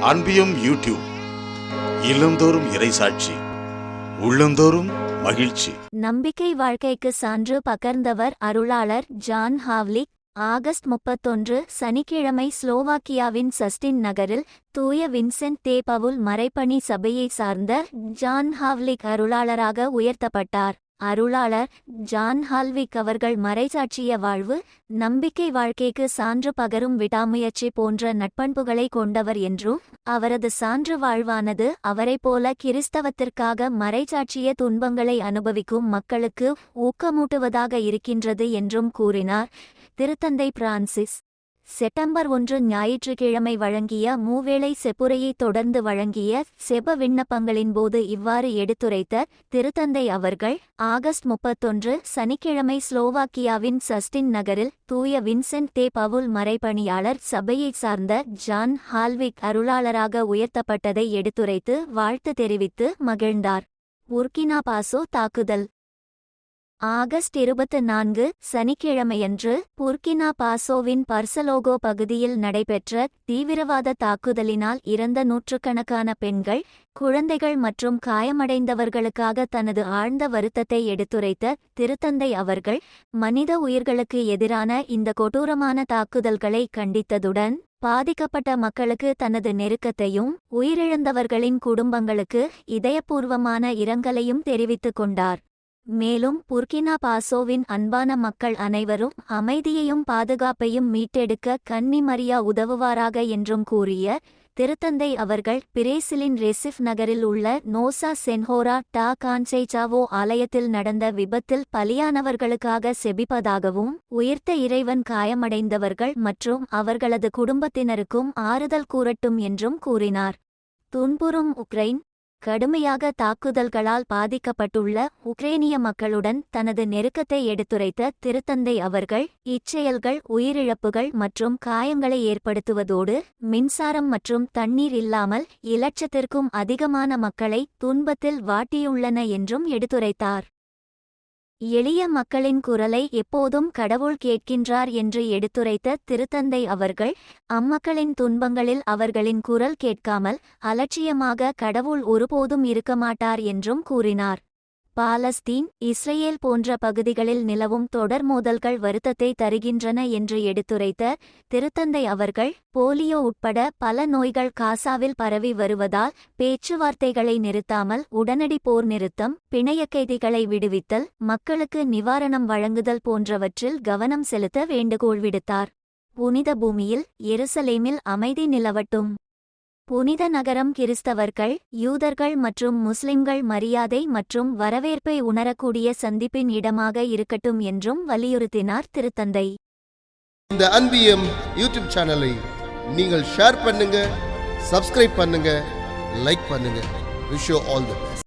அன்பியும் YouTube இல்லந்தோறும் இறைசாட்சி உள்ளந்தோறும் மகிழ்ச்சி. நம்பிக்கை வாழ்க்கைக்கு சான்று பகர்ந்தவர் அருளாளர் ஜான் ஹாவ்லிக் ஆகஸ்ட் முப்பத்தொன்று சனிக்கிழமை ஸ்லோவாக்கியாவின் சஸ்டின் நகரில் தூய வின்சென்ட் தேபவுல் மறைப்பணி சபையை சார்ந்த ஜான் ஹாவ்லிக் அருளாளராக உயர்த்தப்பட்டார். அருளாளர் ஜான் ஹால்விக் அவர்கள் மறைசாட்சிய வாழ்வு நம்பிக்கை வாழ்க்கைக்கு சான்று பகரும் விடாமுயற்சி போன்ற நட்பண்புகளை கொண்டவர் என்றும் அவரது சான்று வாழ்வானது அவரைப் போல கிறிஸ்தவத்திற்காக மறைசாட்சிய துன்பங்களை அனுபவிக்கும் மக்களுக்கு ஊக்கமூட்டுவதாக இருக்கின்றது என்றும் கூறினார். திருத்தந்தை பிரான்சிஸ் செப்டம்பர் ஒன்று ஞாயிற்றுக்கிழமை வழங்கிய மூவேளை செப்புரையை தொடர்ந்து வழங்கிய செப விண்ணப்பங்களின் போது இவ்வாறு எடுத்துரைத்த திருத்தந்தை அவர்கள் ஆகஸ்ட் முப்பத்தொன்று சனிக்கிழமை ஸ்லோவாக்கியாவின் சஸ்டின் நகரில் தூய வின்சென்ட் தே பவுல் மறைபணியாளர் சபையைச் சார்ந்த ஜான் ஹால்விக் அருளாளராக உயர்த்தப்பட்டதை எடுத்துரைத்து வாழ்த்து தெரிவித்து மகிழ்ந்தார். உர்கினா பாசோ தாக்குதல். ஆகஸ்ட் இருபத்து நான்கு சனிக்கிழமையன்று புர்கினா பாசோவின் பர்சலோகோ பகுதியில் நடைபெற்ற தீவிரவாத தாக்குதலினால் இறந்த நூற்றுக்கணக்கான பெண்கள் குழந்தைகள் மற்றும் காயமடைந்தவர்களுக்காக தனது ஆழ்ந்த வருத்தத்தை எடுத்துரைத்த திருத்தந்தை அவர்கள் மனித உயிர்களுக்கு எதிரான இந்த கொடூரமான தாக்குதல்களை கண்டித்ததுடன் பாதிக்கப்பட்ட மக்களுக்கு தனது நெருக்கத்தையும் உயிரிழந்தவர்களின் குடும்பங்களுக்கு இதயபூர்வமான இரங்கலையும் தெரிவித்துக் கொண்டார். மேலும் புர்கினா பாசோவின் அன்பான மக்கள் அனைவரும் அமைதியையும் பாதுகாப்பையும் மீட்டெடுக்க கன்னி மரியா உதவுவாராக என்றும் கூறிய திருத்தந்தை அவர்கள் பிரேசிலின் ரெசிஃப் நகரில் உள்ள நோசா சென்ஹோரா டா கான்செய்சாவோ ஆலயத்தில் நடந்த விபத்தில் பலியானவர்களுக்காக செபிப்பதாகவும் உயிர்த்த இறைவன் காயமடைந்தவர்கள் மற்றும் அவர்களது குடும்பத்தினருக்கும் ஆறுதல் கூறட்டும் என்றும் கூறினார். துன்புறும் உக்ரைன் கடுமையாக தாக்குதல்களால் பாதிக்கப்பட்டுள்ள உக்ரேனிய மக்களுடன் தனது நெருக்கத்தை எடுத்துரைத்த திருத்தந்தை அவர்கள் இச்செயல்கள் உயிரிழப்புகள் மற்றும் காயங்களை ஏற்படுத்துவதோடு மின்சாரம் மற்றும் தண்ணீர் இல்லாமல் இலட்சத்திற்கும் அதிகமான மக்களை துன்பத்தில் வாட்டியுள்ளன என்றும் எடுத்துரைத்தார். எளிய மக்களின் குரலை எப்போதும் கடவுள் கேட்கின்றார் என்று எடுத்துரைத்த திருத்தந்தை அவர்கள் அம்மக்களின் துன்பங்களில் அவர்களின் குரல் கேட்காமல் அலட்சியமாக கடவுள் ஒருபோதும் இருக்கமாட்டார் என்றும் கூறினார். பாலஸ்தீன் இஸ்ரேல் போன்ற பகுதிகளில் நிலவும் தொடர் மோதல்கள் வருத்தத்தை தருகின்றன என்று எடுத்துரைத்த திருத்தந்தை அவர்கள் போலியோ உட்பட பல நோய்கள் காசாவில் பரவி வருவதால் பேச்சுவார்த்தைகளை நிறுத்தாமல் உடனடி போர் நிறுத்தம் பிணைய கைதிகளை விடுவித்தல் மக்களுக்கு நிவாரணம் வழங்குதல் போன்றவற்றில் கவனம் செலுத்த வேண்டுகோள் விடுத்தார். புனித பூமியில் எருசலேமில் அமைதி நிலவட்டும். புனித நகரம் கிறிஸ்தவர்கள் யூதர்கள் மற்றும் முஸ்லிம்கள் மரியாதை மற்றும் வரவேற்பை உணரக்கூடிய சந்திப்பின் இடமாக இருக்கட்டும் என்றும் வலியுறுத்தினார் திருத்தந்தை. இந்த அன்பியம் யூடியூப் சேனலை நீங்கள் ஷேர் பண்ணுங்க சப்ஸ்கிரைப் பண்ணுங்க லைக் பண்ணுங்க. Wish all the best